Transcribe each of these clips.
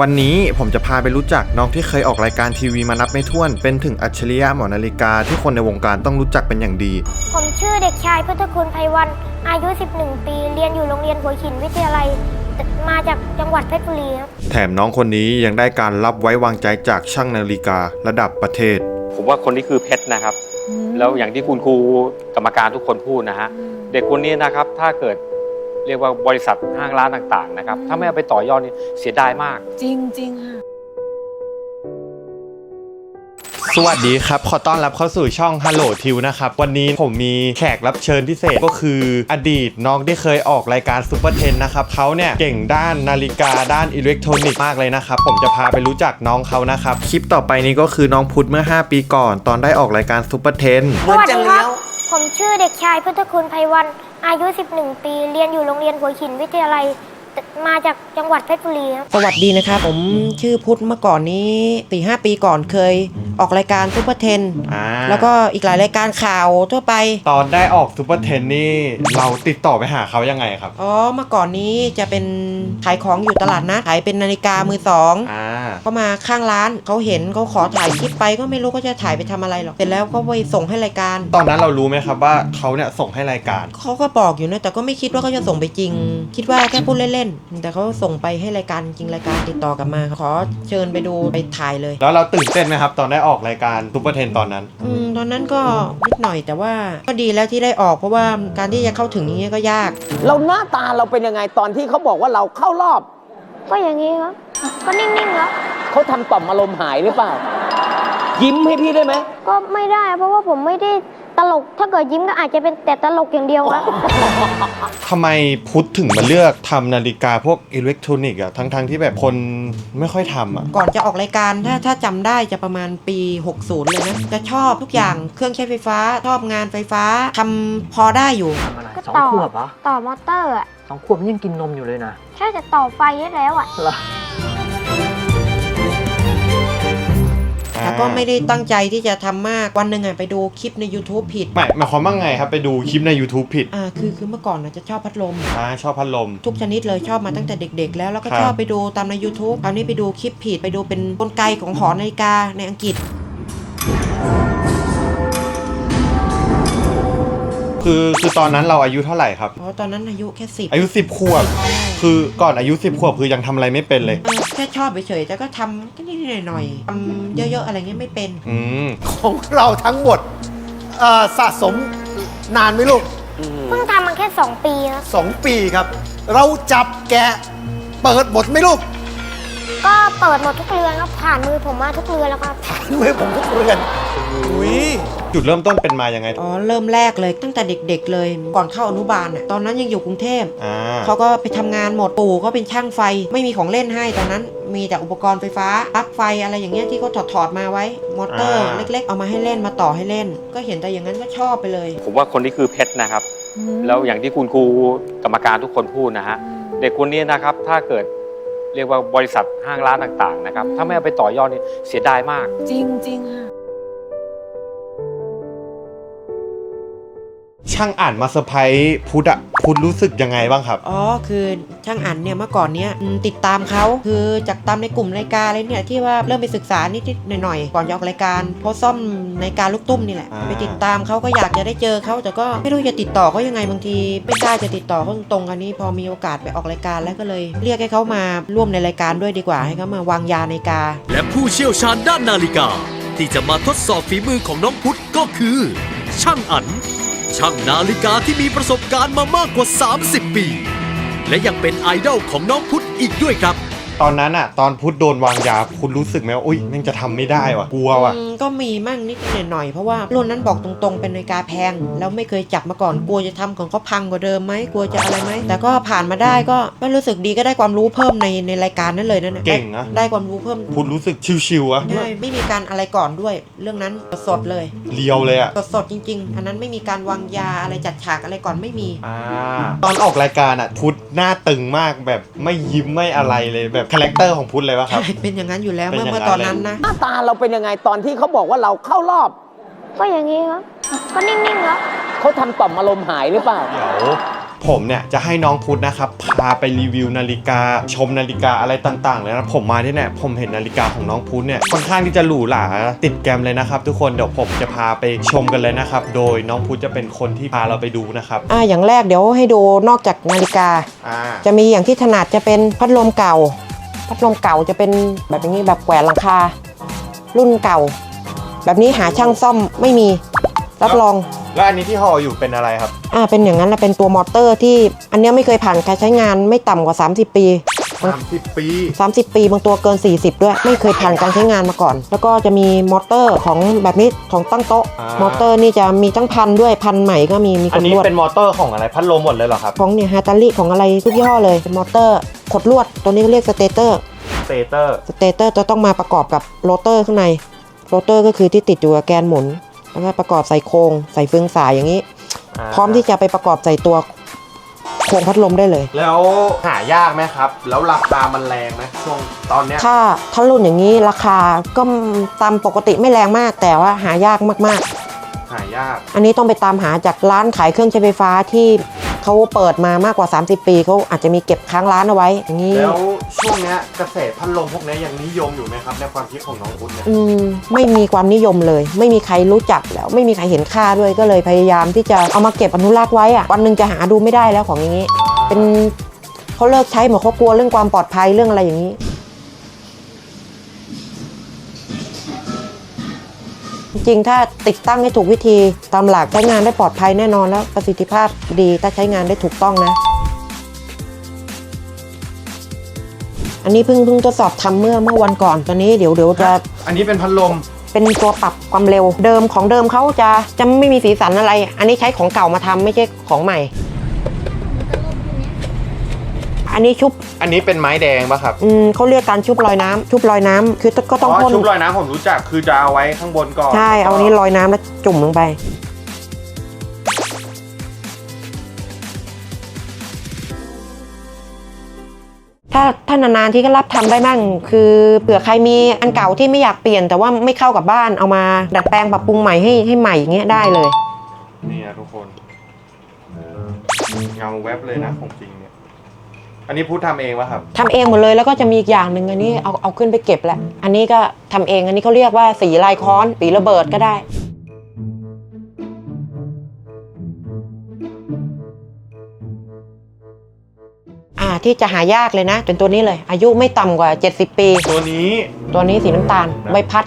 วันนี้ผมจะพาไปรู้จักน้องที่เคยออกรายการทีวีมานับไม่ถ้วน เป็นถึงอัจฉริยะหมอนาฬิกาที่คนในวงการต้องรู้จักเป็นอย่างดี ผมชื่อเด็กชายพุทธคุณไพวัน อายุ 11 ปี เรียนอยู่โรงเรียนหัวหินวิทยาลัย มาจากจังหวัดเพชรบุรีครับ แถมน้องคนนี้ยังได้การรับไว้วางใจจากช่างนาฬิการะดับประเทศ ผมว่าคนนี้คือเพชรนะครับ แล้วอย่างที่คุณครูกรรมการทุกคนพูดนะฮะ เด็กคนนี้นะครับถ้าเกิด เรียกว่าบริษัทห้างร้านต่างๆนะครับถ้าไม่เอาไปต่อยอดนี่เสียดายมาก จริงจริงค่ะ สวัสดีครับ ขอต้อนรับเข้าสู่ช่อง Hello ทิวนะครับ วันนี้ผมมีแขกรับเชิญพิเศษก็คืออดีตน้องที่เคยออกรายการซูเปอร์เทนนะครับ เขาเนี่ยเก่งด้านนาฬิกาด้านอิเล็กทรอนิกส์มากเลยนะครับ ผมจะพาไปรู้จักน้องเขานะครับ คลิปต่อไปนี้ก็คือน้องพุทธเมื่อ 5 ปีก่อน ตอนได้ออกรายการซูเปอร์เทนสวัสดีครับผมชื่ อเด็กชายพุทธคุณไพวันอายุ 11 ปี เรียนอยู่โรงเรียนหัวหินวิทยาลัย มาจากจังหวัดเพชรบุรีครับสวัสดีนะครับผมชื่อพุทธเมื่อก่อนนี้สี่ห้าปีก่อนเคยออกรายการซุปเปอร์เทนอ่าแล้วก็อีกหลายรายการข่าวทั่วไป ตอนได้ออกซูเปอร์เทนนี่เราติดต่อไปหาเขายังไงครับ อ๋อเมื่อก่อนนี้จะเป็นขายของอยู่ตลาดนะขายเป็นนาฬิกามือสองอ่า เขามาข้างร้านเขาเห็นเขาขอถ่ายคลิปไปก็ไม่รู้เขาจะถ่ายไปทำอะไรหรอกเสร็จแล้วก็ไปส่งให้รายการตอนนั้นเรารู้ไหมครับว่าเขาเนี่ยส่งให้รายการ เขาก็บอกอยู่นะแต่ก็ไม่คิดว่าเขาจะส่งไปจริง คิดว่าแค่พูดเล่นๆแต่เขาส่งไปให้รายการจริงรายการติดต่อกลับมา ขอเชิญไปดูไปถ่ายเลย แล้วเราตื่นเต้นไหมครับ ตอนได้ออกรายการซูเปอร์เทนตอนนั้น อืมตอนนั้นก็นิดหน่อยแต่ว่าก็ดีแล้วที่ได้ออกเพราะว่าการที่จะเข้าถึงอย่างเงี้ยก็ยาก เราหน้าตาเราเป็นยังไงตอนที่เขาบอกว่าเราเข้ารอบก็อย่างนี้ครับ ก็นิ่งๆครับ เขาทำต่อมอารมณ์หายหรือเปล่า ยิ้มให้พี่ได้ไหมก็ไม่ได้ เพราะว่าผมไม่ได้ ตลกถ้าเกิดยิ้มก็อาจจะเป็นแต่ตลกอย่างเดียวครับทำไมพุทธถึงมาเลือกทำนาฬิกาพวกอิเล็กทรอนิกส์อะทั้งๆที่แบบคนไม่ค่อยทำอะก่อนจะออกรายการถ้าถ้าจำได้จะประมาณปี 60 เลยนะ จะชอบทุกอย่างเครื่องใช้ไฟฟ้า ชอบงานไฟฟ้าทำพอได้อยู่ ทำอะไรก็สองต่อขวบเหรอต่อมอเตอร์อะสองขวบมันยังกินนมอยู่เลยนะ ใช่แต่ต่อไฟให้แล้วอะ เหรอ แต่ก็ไม่ได้ตั้งใจที่จะทำมากวันหนึ่งอะไปดูคลิปใน YouTube ผิดไม่หมายความว่าไงครับไปดูคลิปใน YouTube ผิดอ่าคือคือเมื่อก่อนน่ะจะชอบพัดลมอ่าชอบพัดลม ทุกชนิดเลยชอบมาตั้งแต่เด็ก ๆ แล้วแล้วก็ครับชอบไปดูตามใน YouTube คราวนี้ไปดูคลิปผิดไปดูเป็นกลไกของหอนาฬิกาในอังกฤษ คือคือตอนนั้นเราอายุเท่าไหร่ครับเพราะตอนนั้นอายุแค่สิบอายุ10ขวบ คือก่อนอายุ10ขวบคือยังทำอะไรไม่เป็นเลย แค่ชอบเฉยๆแต่ก็ทำก็นิดๆหน่อยๆทำเยอะๆอะไรเงี้ยไม่เป็นอืม ของเราทั้งหมดเอ่อสะสมนานไหมลูก เพิ่งทำมาแค่ 2 ปีครับสองปีครับ เราจับแกะเปิดหมดไหมลูก ก็เปิดหมดทุกเรือนครับผ่านมือผมมาทุกเรือนแล้วครับ ด้วยผมทุกเรือนอุ้ยจุดเริ่มต้นเป็นมายังไง อ๋อเริ่มแรกเลยตั้งแต่เด็ก ๆ เลย ก่อนเข้าอนุบาลน่ะตอนนั้นยังอยู่กรุงเทพอ่าเขาก็ไปทำงานหมดปู่ก็เป็นช่างไฟไม่มีของเล่นให้ตอนนั้น มีแต่อุปกรณ์ไฟฟ้าปลั๊กไฟอะไรอย่างเงี้ยที่เขาถอดๆมาไว้ มอเตอร์อ่าเล็กๆ เอามาให้เล่นมาต่อให้เล่น ก็เห็นแต่อย่างนั้นก็ชอบไปเลย ผมว่าคนนี้คือเพชรนะครับ แล้วอย่างที่คุณครูกรรมการทุกคนพูดนะฮะเด็กคนนี้นะครับ ถ้าเกิด เรียกว่าบริษัทห้างร้านต่างๆนะครับ ถ้าไม่เอาไปต่อยอดนี่เสียดายมาก จริงจริงค่ะ ช่างอ่านมาเซอร์ไพรส์พุทธอะพุทธรู้สึกยังไงบ้างครับ อ๋อ คือช่างอันเนี่ยเมื่อก่อนเนี้ยอืมติดตามเขาคือจากตามในกลุ่มรายการอะไรเนี่ยที่ว่าเริ่มไปศึกษานิดๆหน่อยๆก่อนจะออกรายการเพราะซ่อมในการลูกตุ้มนี่แหละ อ่า ไปติดตามเขาก็อยากจะได้เจอเขาแต่ก็ไม่รู้จะติดต่อเขายังไงบางทีไม่กล้าจะติดต่อเขาตรงๆอันนี้พอมีโอกาสไปออกรายการแล้วก็เลย เรียกให้เขามาร่วมในรายการด้วยดีกว่าให้เขามาวางยาในกา และผู้เชี่ยวชาญด้านนาฬิกา ที่จะมาทดสอบฝีมือของน้องพุทธก็คือ ช่างอัน ช่างนาฬิกาที่มีประสบการณ์มามากกว่า 30 ปี และยังเป็นไอดอลของน้องพุทธอีกด้วยครับ ตอนนั้นอะตอนพุทธโดนวางยาพุทธรู้สึกไหมว่าอุ้ยแม่งจะทำไม่ได้ว่ะกลัวว่ะ อืมก็มีมั่งนิดๆหน่อยๆเพราะว่ารุ่นนั้นบอกตรงๆเป็นนาฬิกาแพง แล้วไม่เคยจับมาก่อนกลัวจะทำของเขาพังกว่าเดิมไหมกลัวจะอะไรไหมแต่ก็ผ่านมาได้ก็ไม่รู้สึกดีก็ได้ความรู้เพิ่มในในรายการนั้นเลยนั่นน่ะเก่งนะได้ได้ความรู้เพิ่มพุทธรู้สึกชิวๆอะใช่ไม่มีการอะไรก่อนด้วย เรื่องนั้นสดๆเลย เลียวเลยอะสดๆจริง ๆ อันนั้นไม่มีการวางยาอะไรจัดฉากอะไรก่อนไม่มี อ่าตอนออกรายการอะพุทธหน้าตึงมากแบบไม่ยิ้มไม่อะไรเลยแบบคาแรคเตอร์ของพุทธเลยว่ะครับใช่เป็นอย่างนั้นอยู่แล้วเป็นเมื่ออย่างเมื่อตอนนั้นนั้นนะ หน้าตาเราเป็นยังไงตอนที่เขาบอกว่าเราเข้ารอบก็อย่างนี้ครับ ก็นิ่งๆครับ เขาทำต่อมอารมณ์หายหรือเปล่า เดี๋ยวผมเนี่ยจะให้น้องพุทธนะครับ พาไปรีวิวนาฬิกา ชมนาฬิกาอะไรต่างๆเลยนะผมมาที่เนี่ยผมเห็นนาฬิกาของน้องพุทธเนี่ยค่อนข้างที่จะหรูหราติดแกรมเลยนะครับ ทุกคนเดี๋ยวผมจะพาไปชมกันเลยนะครับ โดยน้องพุทธจะเป็นคนที่พาเราไปดูนะครับอ่าอย่างแรกเดี๋ยวให้ดูนอกจากนาฬิกา อ่าจะมีอย่างที่ถนัดจะเป็นพัดลมเก่า พัดลมเก่าจะเป็นแบบอย่างนี้แบบแกวนหลังคา รุ่นเก่า แบบนี้หาช่างซ่อมไม่มีรับรอง แล้วอันนี้ที่ห่ออยู่เป็นอะไรครับ อ่าเป็นอย่างนั้นนะเป็นตัวมอเตอร์ที่อันเนี้ยไม่เคยผ่านการใช้งานไม่ต่ำกว่า 30 ปี 30ปี 30 ปี บางตัวเกิน 40 ด้วย ไม่เคยผ่านการใช้งานมาก่อน แล้วก็จะมีมอเตอร์ของแบบนี้ของตั้งโต๊ะมอเตอร์นี่จะมีทั้งพันด้วยพันใหม่ก็มีมีอักนดนี้ลวด เป็นมอเตอร์ของอะไรพัดลมหมดเลยเหรอครับของเนี่ยฮาตาลิของอะไรทุกยี่ห้อเลยเป็นมอเตอร์ขดลวด ตัวนี้เรียกสเตเตอร์สเตเตอร์ สเตเตอร์จะต้องมาประกอบกับโรเตอร์ข้างในโรเตอร์ก็คือที่ติดอยู่กับแกนหมุน แล้วก็ประกอบใส่โครงใส่เฟืองสายอย่างนี้ พร้อมที่จะไปประกอบใส่ตัวโครงพัดลมได้เลย แล้วหายากไหมครับ แล้วราคามันแรงไหมช่วงตอนเนี้ยถ้าถ้ารุ่นอย่างนี้ราคาก็ตามปกติไม่แรงมาก แต่ว่าหายากมากหายาก ๆ อันนี้ต้องไปตามหาจากร้านขายเครื่องใช้ไฟฟ้าที่ เขาเปิดมามากกว่า 30 ปีเขาอาจจะมีเก็บค้างร้านเอาไว้อย่างนี้ แล้วช่วงเนี้ยเกษตรพัดลมพวกเนี้ยยังนิยมอยู่ไหมครับในความคิดของน้องพุทธเนี่ย อืมไม่มีความนิยมเลย ไม่มีใครรู้จักแล้วไม่มีใครเห็นค่าด้วยก็เลยพยายามที่จะเอามาเก็บอนุรักษ์ไว้อะวันหนึ่งจะหาดูไม่ได้แล้วของอย่างนี้ เป็นเขาเลิกใช้หมดเขากลัวเรื่องความปลอดภัยเรื่องอะไรอย่างนี้ ริง ๆ ถ้าติดตั้งให้ถูกวิธีตามหลักใช้งานได้ปลอดภัยแน่นอนแล้วประสิทธิภาพดีถ้าใช้งานได้ถูกต้องนะ อันนี้เพิ่งเพิ่งทดสอบทำเมื่อเมื่อวันก่อนตอนนี้เดี๋ยวเดี๋ยวจะอันนี้เป็นพัดลมเป็นตัวปรับความเร็วเดิมของเดิมเขาจะจะไม่มีสีสันอะไร อันนี้ใช้ของเก่ามาทำไม่ใช่ของใหม่ อันนี้ชุบ อันนี้เป็นไม้แดงปะครับอืมเขาเรียกการชุบลอยน้ำชุบลอยน้ำคือก็ต้องพ่นชุบลอยน้ำผมรู้จักคือจะเอาไว้ข้างบนก่อนใช่เอาอันนี้ลอยน้ำแล้วจุ่มลงไป ถ้าถ้านานๆที่ก็รับทำได้มั่งคือเผื่อใครมีอันเก่าที่ไม่อยากเปลี่ยน แต่ว่าไม่เข้ากับบ้านเอามาดัดแปลงปรับปรุงใหม่ให้ให้ใหม่อย่างเงี้ยได้เลย นี่นะทุกคนเงาแวบเลยนะของจริงเนี่ย อันนี้พูดทำเองวะครับ ทำเองหมดเลยแล้วก็จะมีอีกอย่างหนึ่งอันนี้เอาเอาขึ้นไปเก็บแหละอันนี้ก็ทำเองอันนี้เขาเรียกว่าสีลายค้อนสีระเบิดก็ได้ อ่าที่จะหายากเลยนะ เป็นตัวนี้เลย อายุไม่ต่ำกว่า 70 ปี ตัวนี้ตัวนี้สีน้ำตาลนะใบพัด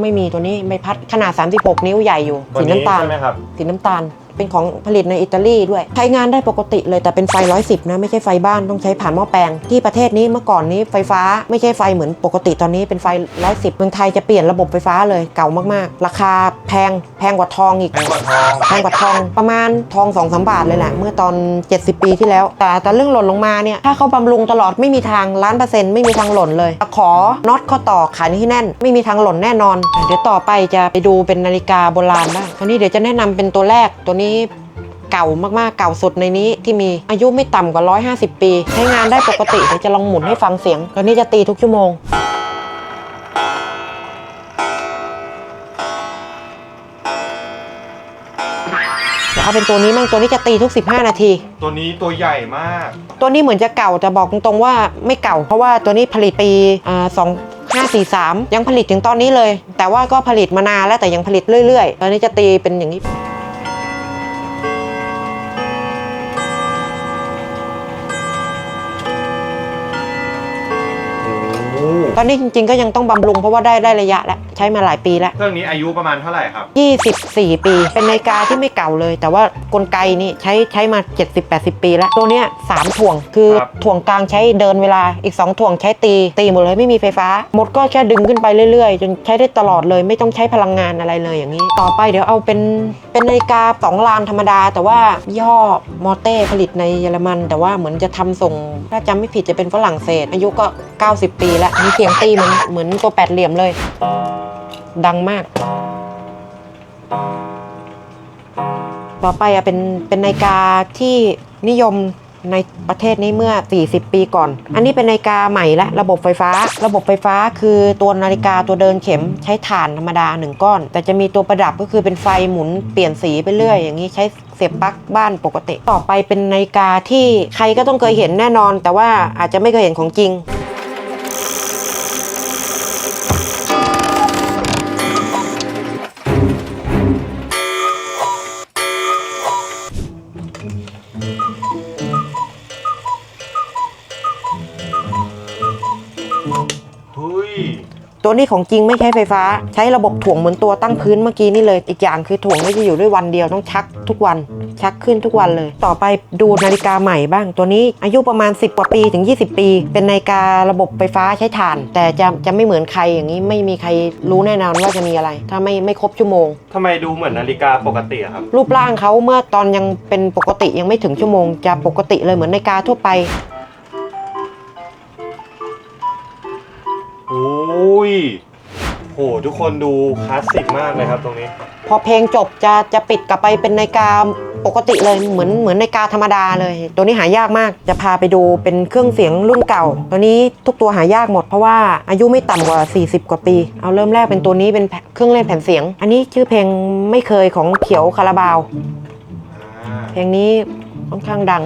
ไม่มีตัวนี้ใบพัดขนาด 36 นิ้วใหญ่อยู่ ตัวสีนี้น้ำตาล ใช่ไหมครับ สีน้ำตาล เป็นของผลิตในอิตาลีด้วย ใช้งานได้ปกติเลยแต่เป็นไฟ 110 นะ ไม่ใช่ไฟบ้านต้องใช้ผ่านหม้อแปลง ที่ประเทศนี้เมื่อก่อนนี้ไฟฟ้าไม่ใช่ไฟเหมือนปกติตอนนี้เป็นไฟ 110 เมืองไทยจะเปลี่ยนระบบไฟฟ้าเลยเก่ามากๆ ราคาแพงแพงกว่าทองอีก แพงกว่าทองแพงกว่าทองประมาณทอง2อสบาทเลยแหละเมื่อตอน 70 ปีที่แล้ว แต่แต่เรื่องหล่นลงมาเนี่ยถ้าเขาบำรุงตลอดไม่มีทางล้านเปอร์เซ็นต์ไม่มีทางหล่นเลยขอน็อตข้อต่อขายที่แน่น ไม่มีทางหล่นแน่นอน เดี๋ยวต่อไปจะไปดูเป็นนาฬิกาโบราณบ้างคราวนี้เดี๋ยวจะแนะนำเป็นตัวแรกตัวนี้เก่ามากๆ เก่าสุดในนี้ที่มีอายุไม่ต่ำกว่า 150 ปี ใช้งานได้ปกติเดี๋ยวจะลองหมุนให้ฟังเสียงตัวนี้จะตีทุกชั่วโมงจะเอาเป็นตัวนี้มั่งตัวนี้จะตีทุก 15 นาที ตัวนี้ตัวใหญ่มาก ตัวนี้เหมือนจะเก่าแต่บอกตรงๆว่าไม่เก่า เพราะว่าตัวนี้ผลิตปีอ่าสองห้าสี่สามยังผลิตถึงตอนนี้เลย แต่ว่าก็ผลิตมานานแล้วแต่ยังผลิตเรื่อยๆ ตอนนี้จะตีเป็นอย่างนี้ ตอนนี้จริงๆก็ยังต้องบำรุงเพราะว่าได้ได้ระยะแล้วใช้มาหลายปีแล้ว เครื่องนี้อายุประมาณเท่าไหร่ครับ 24 ปี เป็นนาฬิกาที่ไม่เก่าเลย แต่ว่ากลไกนี่ใช้ใช้มา 70-80 ปีแล้ว ตัวเนี้ยสามถ่วงคือครับ ถ่วงกลางใช้เดินเวลาอีก 2 ถ่วงใช้ตี ตีหมดเลยไม่มีไฟฟ้า หมดก็แค่ดึงขึ้นไปเรื่อยๆ จนใช้ได้ตลอดเลยไม่ต้องใช้พลังงานอะไรเลยอย่างนี้ ต่อไปเดี๋ยวเอาเป็นเป็นนาฬิกาสองลานธรรมดา แต่ว่ายี่ห้อมอเต้ผลิตในเยอรมัน แต่ว่าเหมือนจะทำส่งถ้าจำไม่ผิดจะเป็นฝรั่งเศส อายุก็ 90 ปีแล้วมีเสียงตีเหมือนเหมือนตัวแปดเหลี่ยมเลย ดังมาก ต่อไปอะเป็นเป็นนาฬิกาที่นิยมในประเทศนี้เมื่อ 40 ปีก่อน อันนี้เป็นนาฬิกาใหม่และระบบไฟฟ้า ระบบไฟฟ้าคือตัวนาฬิกาตัวเดินเข็มใช้ถ่านธรรมดา 1 ก้อน แต่จะมีตัวประดับก็คือเป็นไฟหมุนเปลี่ยนสีไปเรื่อย อย่างนี้ใช้เสียบปลั๊กบ้านปกติ ต่อไปเป็นนาฬิกาที่ใครก็ต้องเคยเห็นแน่นอน แต่ว่าอาจจะไม่เคยเห็นของจริง ตัวนี้ของจริงไม่ใช้ไฟฟ้า ใช้ระบบถ่วงเหมือนตัวตั้งพื้นเมื่อกี้นี่เลย อีกอย่างคือถ่วงไม่จะอยู่ด้วยวันเดียวต้องชักทุกวัน ชักขึ้นทุกวันเลย ต่อไปดูนาฬิกาใหม่บ้าง ตัวนี้อายุประมาณ 10 กว่าปีถึง 20 ปี เป็นนาฬิการะบบไฟฟ้าใช้ถ่าน แต่จะจะไม่เหมือนใครอย่างนี้ไม่มีใครรู้แน่นอนว่าจะมีอะไร ถ้าไม่ไม่ครบชั่วโมง ทำไมดูเหมือนนาฬิกาปกติอะครับ รูปร่างเขาเมื่อตอนยังเป็นปกติยังไม่ถึงชั่วโมง จะปกติเลยเหมือนนาฬิกาทั่วไป ยโหทุกคนดูคลาสสิกมากเลยครับตรงนี้ พอเพลงจบจะจะปิดกลับไปเป็นนาฬิกาปกติเลยเหมือนเหมือนนาฬิกาธรรมดาเลย ตัวนี้หายากมากจะพาไปดูเป็นเครื่องเสียงรุ่นเก่า ตัวนี้ทุกตัวหายากหมดเพราะว่าอายุไม่ต่ำกว่า 40 กว่าปี เอาเริ่มแรกเป็นตัวนี้เป็นเครื่องเล่นแผ่นเสียง อันนี้ชื่อเพลงไม่เคยของเขียวคาราบาว เพลงนี้ค่อนข้างดัง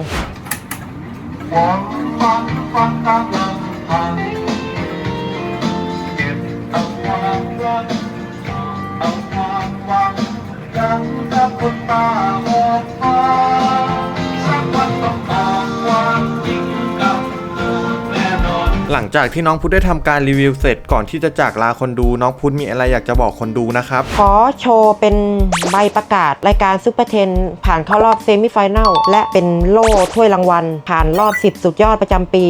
เอาความหวังยังกับคนตา หลังจากที่น้องพุทธได้ทำการรีวิวเสร็จก่อนที่จะจากลาคนดูน้องพุทธมีอะไรอยากจะบอกคนดูนะครับ ขอโชว์เป็นใบประกาศรายการซูเปอร์เทนผ่านเข้ารอบเซมิไฟแนลและเป็นโล่ถ้วยรางวัล ผ่านรอบ 10 สุดยอดประจำปี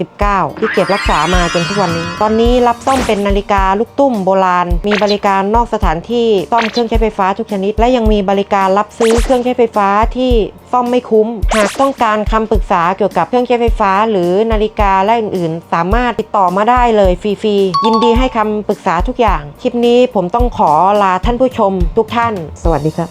2019 ที่เก็บรักษามาจนทุกวันนี้ ตอนนี้รับซ่อมเป็นนาฬิกาลูกตุ้มโบราณ มีบริการนอกสถานที่ซ่อมเครื่องใช้ไฟฟ้าทุกชนิด และยังมีบริการรับซื้อเครื่องใช้ไฟฟ้าที่ซ่อมไม่คุ้ม หากต้องการคำปรึกษาเกี่ยวกับเครื่องใช้ไฟฟ้า หรือนาฬิกาและอื่นๆสามารถติดต่อมาได้เลยฟรีๆ ยินดีให้คำปรึกษาทุกอย่าง คลิปนี้ผมต้องขอลาท่านผู้ชมทุกท่าน สวัสดีครับ